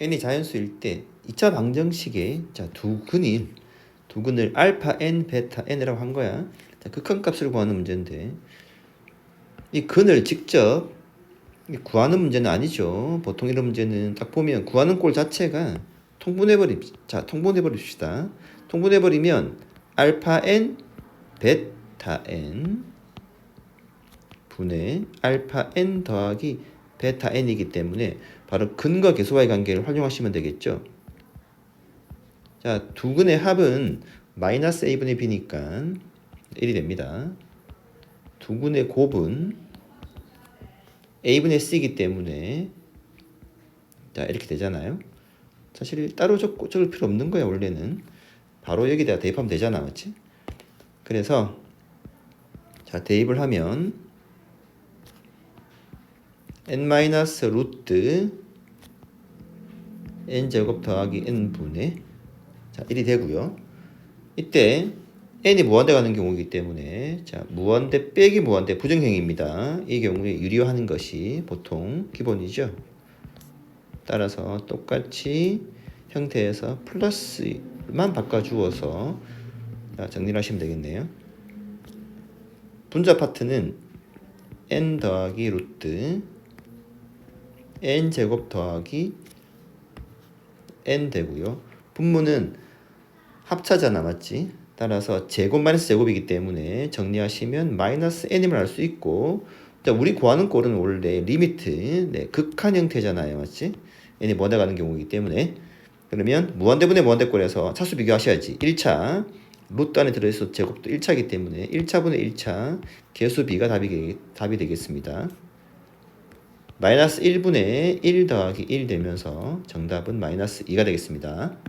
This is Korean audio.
n이 자연수일 때 2차 방정식에 자, 두 근일 두 근을 알파 n, 베타 n이라고 한 거야. 자, 극한값을 구하는 문제인데 이 근을 직접 구하는 문제는 아니죠. 보통 이런 문제는 딱 보면 구하는 꼴 자체가 통분해 버립. 자, 통분해 버립시다. 통분해 버리면 알파 n, 베타 n 분의 알파 n 더하기 베타 n이기 때문에 바로 근과 계수와의 관계를 활용하시면 되겠죠. 자, 두 근의 합은 마이너스 a분의 b니까 1이 됩니다. 두 근의 곱은 a분의 c이기 때문에 자 이렇게 되잖아요. 사실 따로 적, 적을 필요 없는 거야 원래는 바로 여기다가 대입하면 되잖아 맞지? 그래서 자 대입을 하면 n 마이너스 루트 n 제곱 더하기 n 분의 자 1이 되고요. 이때 n이 무한대 가는 경우이기 때문에 자 무한대 빼기 무한대 부정행입니다. 이 경우에 유리화하는 것이 보통 기본이죠. 따라서 똑같이 형태에서 플러스만 바꿔주어서 자, 정리를 하시면 되겠네요. 분자 파트는 n 더하기 루트 n 제곱 더하기 n 되고요. 분모는 합차잖아 맞지? 따라서 제곱 마이너스 제곱이기 때문에 정리하시면 마이너스 n임을 알 수 있고 자, 우리 구하는 꼴은 원래 리미트 네, 극한 형태잖아요 맞지? n이 뭐다 가는 경우이기 때문에 그러면 무한대분의 무한대꼴에서 차수 비교하셔야지 1차 루트 안에 들어있어 제곱도 1차이기 때문에 1차분의 1차 개수 b가 답이, 답이 되겠습니다. 마이너스 1분의 1 더하기 1 되면서 정답은 마이너스 2가 되겠습니다.